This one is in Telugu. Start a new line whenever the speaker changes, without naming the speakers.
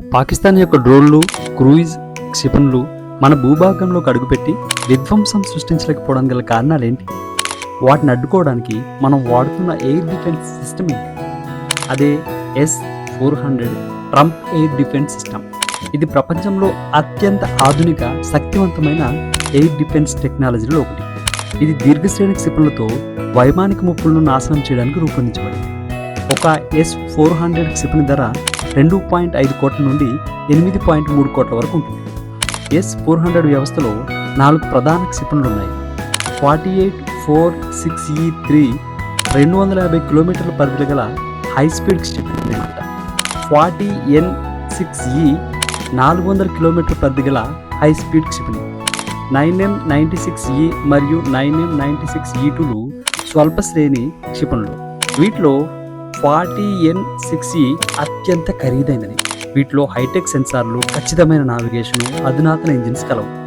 పాకిస్తాన్ యొక్క డ్రోన్లు క్రూయిజ్ క్షిపణులు మన భూభాగంలోకి అడుగుపెట్టి విధ్వంసం సృష్టించలేకపోవడానికి గల కారణాలేంటి? వాటిని అడ్డుకోవడానికి మనం వాడుతున్న ఎయిర్ డిఫెన్స్ సిస్టమ్ ఏంటి? అదే S four hundred Trump air defence system. ఇది ప్రపంచంలో అత్యంత ఆధునిక శక్తివంతమైన ఎయిర్ డిఫెన్స్ టెక్నాలజీలో ఒకటి. ఇది దీర్ఘశ్రేణి క్షిపణులతో వైమానిక ముప్పులను నాశనం చేయడానికి రూపొందించబడింది. ఒక ఎస్ ఫోర్ హండ్రెడ్ క్షిపణి ధర రెండు పాయింట్ ఐదు కోట్ల నుండి ఎనిమిది పాయింట్ మూడు కోట్ల వరకు ఉంటుంది. ఎస్ ఫోర్ హండ్రెడ్ వ్యవస్థలో నాలుగు ప్రధాన క్షిపణులు ఉన్నాయి. Forty eight four six E three రెండు వందల యాభై కిలోమీటర్ల పరిధిలో గల హై స్పీడ్ క్షిపణి అనమాట ఫార్టీ ఎన్ సిక్స్ ఈ నాలుగు వందల కిలోమీటర్ల పరిధి గల హై స్పీడ్ క్షిపణి. Nine M ninety six E మరియు nine M ninety six E tool స్వల్ప శ్రేణి క్షిపణులు. వీటిలో ఫార్టీ ఎన్ సిక్స్ ఈ అత్యంత ఖరీదైనది. వీటిలో హైటెక్ సెన్సార్లు ఖచ్చితమైన నావిగేషను అధునాతన ఇంజిన్స్ కలవు.